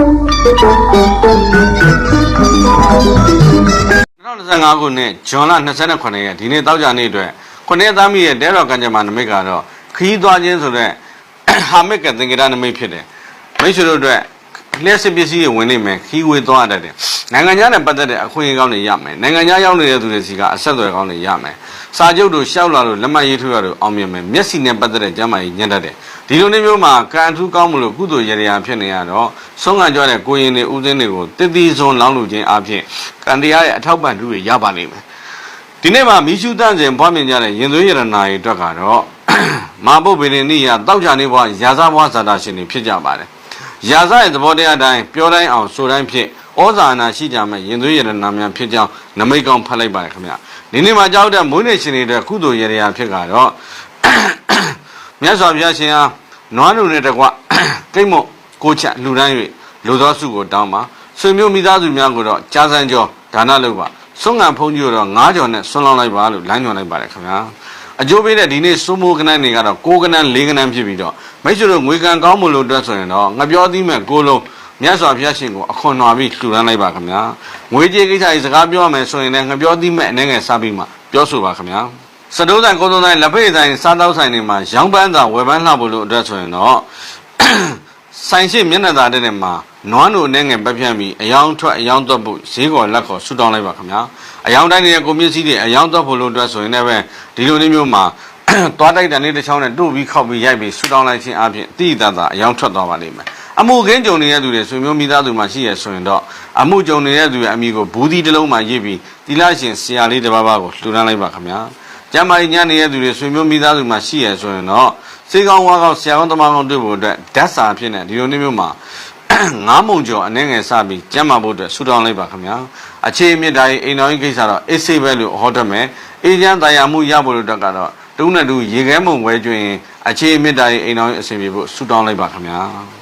2025ခုနှစ်ဇွန်လ29ရက်ဒီနေ့တောက်ကြနေ့အတွက်ခုနှစ်သားမိရဲ့တဲတော်ကံကြမ္မာနမိတ်ကတော့ခရီးသွားခြင်းဆိုတဲ့ဟာမစ်ကသင်္ကေတနမိတ်ဖြစ်တယ်မိတ်ဆွေတို့အတွက် လျှက်စစ်ပစ္စည်းတွေဝင်နေမယ်ခီးဝေးသွားတတ်တယ်နိုင်ငံခြားနဲ့ပတ်သက်တဲ့အခွင့်အရေးကောင်းတွေရမယ်နိုင်ငံခြားရောက်နေတဲ့သူတွေစီကအဆက်အသွယ်ကောင်းတွေရမယ်စာချုပ်တို့ရှောက်လာလို့လက်မှတ်ရေးထိုးရလို့အောင်မြင်မယ်မျက်စိနဲ့ပတ်သက်တဲ့ကျမ်းမာရေးညံ့တတ်တယ်ဒီလိုနေ့မျိုးမှာကံအထူးကောင်းမလို့ကုသိုလ်ရရဖြစ်နေရတော့ဆုံးခံကြတဲ့ကိုရင်တွေဦးစင်းတွေကိုတည်တည်စွန်လောင်းလူခြင်းအပြင်ကံတရားရဲ့အထောက်ပံ့သူတွေရပါလိမ့်မယ်ဒီနေ့မှာမိရှုတန့်စဉ်ပွားမြင်ကြတဲ့ရင်သွေးရတနာတွေအတွက်ကတော့မာပုတ်ဗေဒင်နိယတောက်ကြနေဘွားရာဇဘွားဇာတာရှင်တွေဖြစ်ကြပါတယ်။ ရာဇရဲ့သဘောတရားတိုင်းပြောတိုင်းအောင်ဆိုတိုင်းဖြစ်ဩဇာအနာရှိကြမဲ့ရင်သွေးရတနာများဖြစ်ကြောင်းနမိတ်ကောင်းဖတ်လိုက်ပါတယ်ခင်ဗျ။ဒီနေ့မှာကြောက်တဲ့မွေးနေ့ရှင်တွေအတွက်ကုသိုလ်ရတရားဖြစ်ကတော့မြတ်စွာဘုရားရှင်ဟာနွားလူနဲ့တကွကိတ်မို့ကိုချက်လူတိုင်း၍လူသောစုကိုတောင်းပါဆွေမျိုးမိသားစုများကိုတော့ကြားစမ်းကြောဒါနလုပ်ပါဆွမ်းငံဖုံးကြီးကိုတော့၅ကြော်နဲ့ဆွမ်းလောင်းလိုက်ပါလို့လိုင်းညွှန်လိုက်ပါတယ်ခင်ဗျာ အကျိုးပေးတဲ့ဒီနေ့စိုးမိုးကနန်းတွေကတော့ကိုးကနန်းလေးကနန်းဖြစ်ပြီးတော့မိတ်ဆွေတို့ငွေကံကောင်းမှုလို့အတွက်ဆိုရင်တော့ငပြောသီးမဲ့ကိုလုံးမြတ်စွာဘုရားရှင်ကိုအခွန်တော်ပြီးလှူဒန်းလိုက်ပါခင်ဗျာငွေကြေးကိစ္စကြီးစကားပြောရမယ်ဆိုရင်လည်းငပြောသီးမဲ့အနေငယ်စားပြီးမှပြောဆိုပါခင်ဗျာစတိုးဆိုင်ကုန်းသုံးဆိုင်လက်ဖေးဆိုင်စားတောက်ဆိုင်တွေမှာရောင်းပန်းသာဝယ်ပန်းလှဖို့လို့အတွက်ဆိုရင်တော့ဆိုင်ရှိမျက်နှာသာတဲ့နေမှာနွားနိုနဲ့ငယ်ပက်ပြန့်ပြီးအယောင်ထွက်အယောင်သွက်ဖို့ဈေးကော်လက်ကော်ဆူတောင်းလိုက်ပါခင်ဗျာ အယောင်တိုင်းနေတဲ့ကိုမျက်စိတွေအယောင်သွက်ဖို့လို့အတွက်ဆိုရင်လည်းပဲဒီလိုလေးမျိုးမှာသွားတိုက်တဲ့နေ့တစ်ချောင်းနဲ့တို့ပြီးခောက်ပြီးရိုက်ပြီးဆူတောင်းလိုက်ခြင်းအပြင်အတိအတသာအယောင်ထွက်သွားပါလိမ့်မယ်အမှုခင်းကြုံနေတဲ့သူတွေဆွေမျိုးမိသားစုမှာရှိရဆိုရင်တော့အမှုကြုံနေတဲ့သူရဲ့အမိကိုဘူးဒီတစ်လုံးမှရေးပြီးတိလရှင်ဆရာလေးတစ်ပါးပါးကိုလှူဒန်းလိုက်ပါခင်ဗျာကျမ်းမာရေးညံ့နေတဲ့သူတွေဆွေမျိုးမိသားစုမှာရှိရဆိုရင်တော့စေကောင်းဝါကောင်းဆရာကောင်းတမန်ကောင်းတွေ့ဖို့အတွက်ဓာတ်စာဖြစ်နေဒီလိုမျိုးမှာ ငားမုံကျော်အနေငယ်စပြီးကျမ်းမာဖို့အတွက်ဆူတောင်းလိုက်ပါခင်ဗျာအခြေအမြင့်တိုင်းအိမ်တော်ကြီးကိစ္စတော့အေးဆေးပဲလို့ဟောတတ်မယ်အေးချမ်းတရားမှုရဖို့လို့အတွက်ကတော့တူးနဲ့တူရေခဲမုံဝဲကျွင်းအခြေအမြင့်တိုင်းအိမ်တော်ကြီးအဆင်ပြေဖို့ဆူတောင်းလိုက်ပါခင်ဗျာ